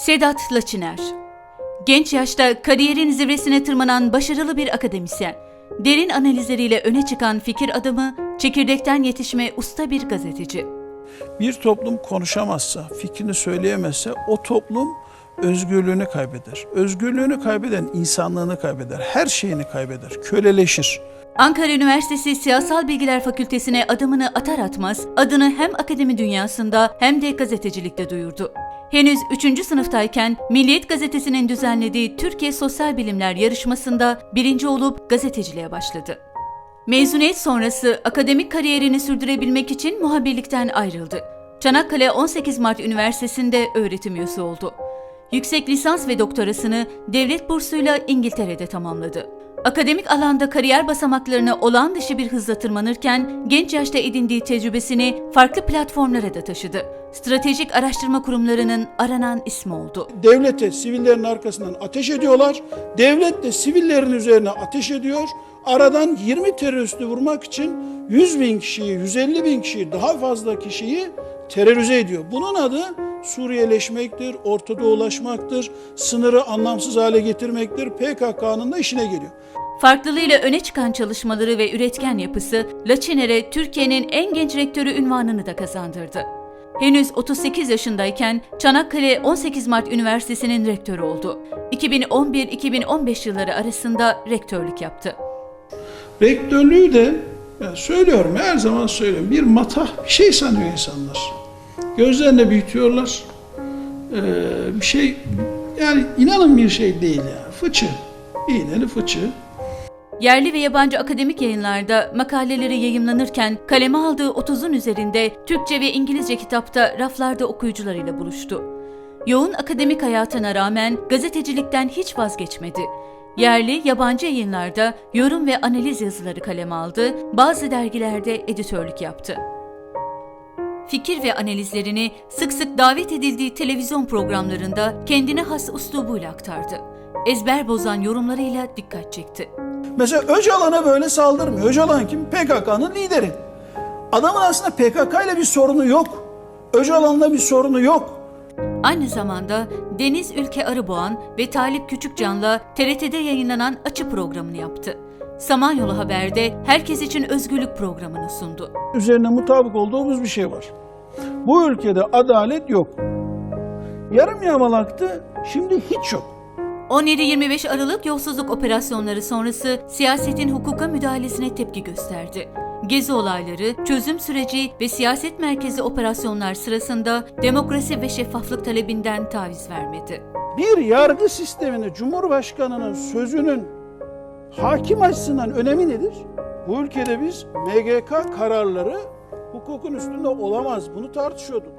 Sedat Laçiner Genç yaşta kariyerin zirvesine tırmanan başarılı bir akademisyen. Derin analizleriyle öne çıkan fikir adamı, çekirdekten yetişme usta bir gazeteci. Bir toplum konuşamazsa, fikrini söyleyemezse o toplum özgürlüğünü kaybeder. Özgürlüğünü kaybeden insanlığını kaybeder. Her şeyini kaybeder. Köleleşir. Ankara Üniversitesi Siyasal Bilgiler Fakültesine adımını atar atmaz, adını hem akademi dünyasında hem de gazetecilikte duyurdu. Henüz 3. sınıftayken Milliyet Gazetesi'nin düzenlediği Türkiye Sosyal Bilimler yarışmasında birinci olup gazeteciliğe başladı. Mezuniyet sonrası akademik kariyerini sürdürebilmek için muhabirlikten ayrıldı. Çanakkale 18 Mart Üniversitesi'nde öğretim üyesi oldu. Yüksek lisans ve doktorasını devlet bursuyla İngiltere'de tamamladı. Akademik alanda kariyer basamaklarına olağan dışı bir hızla tırmanırken genç yaşta edindiği tecrübesini farklı platformlara da taşıdı. Stratejik araştırma kurumlarının aranan ismi oldu. Devlete sivillerin arkasından ateş ediyorlar. Devlet de sivillerin üzerine ateş ediyor. Aradan 20 teröristi vurmak için 100 bin kişiyi, 150 bin kişiyi, daha fazla kişiyi terörize ediyor. Bunun adı Suriyeleşmektir, Orta Doğulaşmaktır, sınırı anlamsız hale getirmektir. PKK'nın da işine geliyor. Farklılığıyla öne çıkan çalışmaları ve üretken yapısı Laçiner'e Türkiye'nin en genç rektörü ünvanını da kazandırdı. Henüz 38 yaşındayken Çanakkale 18 Mart Üniversitesi'nin rektörü oldu. 2011-2015 yılları arasında rektörlük yaptı. Rektörlüğü de ben söylüyorum her zaman söylüyorum bir matah bir şey sanıyor insanlar. Gözlerine büyütüyorlar. Ee, bir şey yani inanın bir şey değil ya. Fıçı. İğneli fıçı. Yerli ve yabancı akademik yayınlarda makaleleri yayımlanırken kaleme aldığı 30'un üzerinde Türkçe ve İngilizce kitapta raflarda okuyucularıyla buluştu. Yoğun akademik hayatına rağmen gazetecilikten hiç vazgeçmedi. Yerli, yabancı yayınlarda yorum ve analiz yazıları kaleme aldı, bazı dergilerde editörlük yaptı. Fikir ve analizlerini sık sık davet edildiği televizyon programlarında kendine has üslubuyla aktardı. Ezber bozan yorumlarıyla dikkat çekti. Mesela Öcalan'a böyle saldırmıyor. Öcalan kim? PKK'nın lideri. Adamın aslında PKK ile bir sorunu yok. Öcalan'la bir sorunu yok. Aynı zamanda Deniz Ülke Arıboğan ve Talip Küçükcan'la TRT'de yayınlanan Açı programını yaptı. Samanyolu Haber'de Herkes için Özgürlük programını sundu. Üzerine mutabık olduğumuz bir şey var. Bu ülkede adalet yok. Yarım yamalaktı, şimdi hiç yok. 17-25 Aralık yolsuzluk operasyonları sonrası siyasetin hukuka müdahalesine tepki gösterdi. Gezi olayları, çözüm süreci ve siyaset merkezi operasyonlar sırasında demokrasi ve şeffaflık talebinden taviz vermedi. Bir yargı sistemini Cumhurbaşkanı'nın sözünün hakim açısından önemi nedir? Bu ülkede biz MGK kararları hukukun üstünde olamaz. Bunu tartışıyorduk.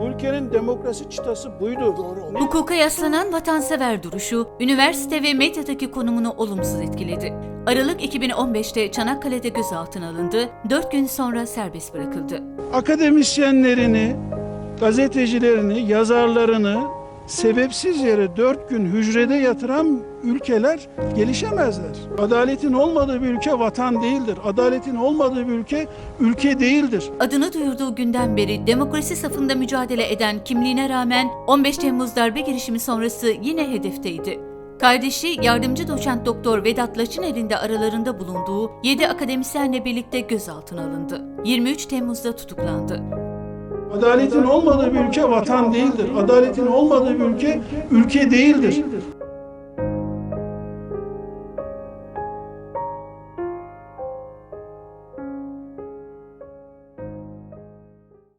Bu ülkenin demokrasi çıtası buydu. Hukuka yaslanan vatansever duruşu, üniversite ve medyadaki konumunu olumsuz etkiledi. Aralık 2015'te Çanakkale'de gözaltına alındı, 4 gün sonra serbest bırakıldı. akademisyenlerini, gazetecilerini, yazarlarını sebepsiz yere dört gün hücrede yatıran ülkeler gelişemezler. Adaletin olmadığı bir ülke vatan değildir. Adaletin olmadığı bir ülke ülke değildir. Adını duyurduğu günden beri demokrasi safında mücadele eden kimliğine rağmen 15 Temmuz darbe girişimi sonrası yine hedefteydi. Kardeşi yardımcı doçent doktor Vedat Laçiner'in de aralarında bulunduğu 7 akademisyenle birlikte gözaltına alındı. 23 Temmuz'da tutuklandı. Adaletin olmadığı bir ülke vatan değildir. Adaletin olmadığı bir ülke ülke değildir.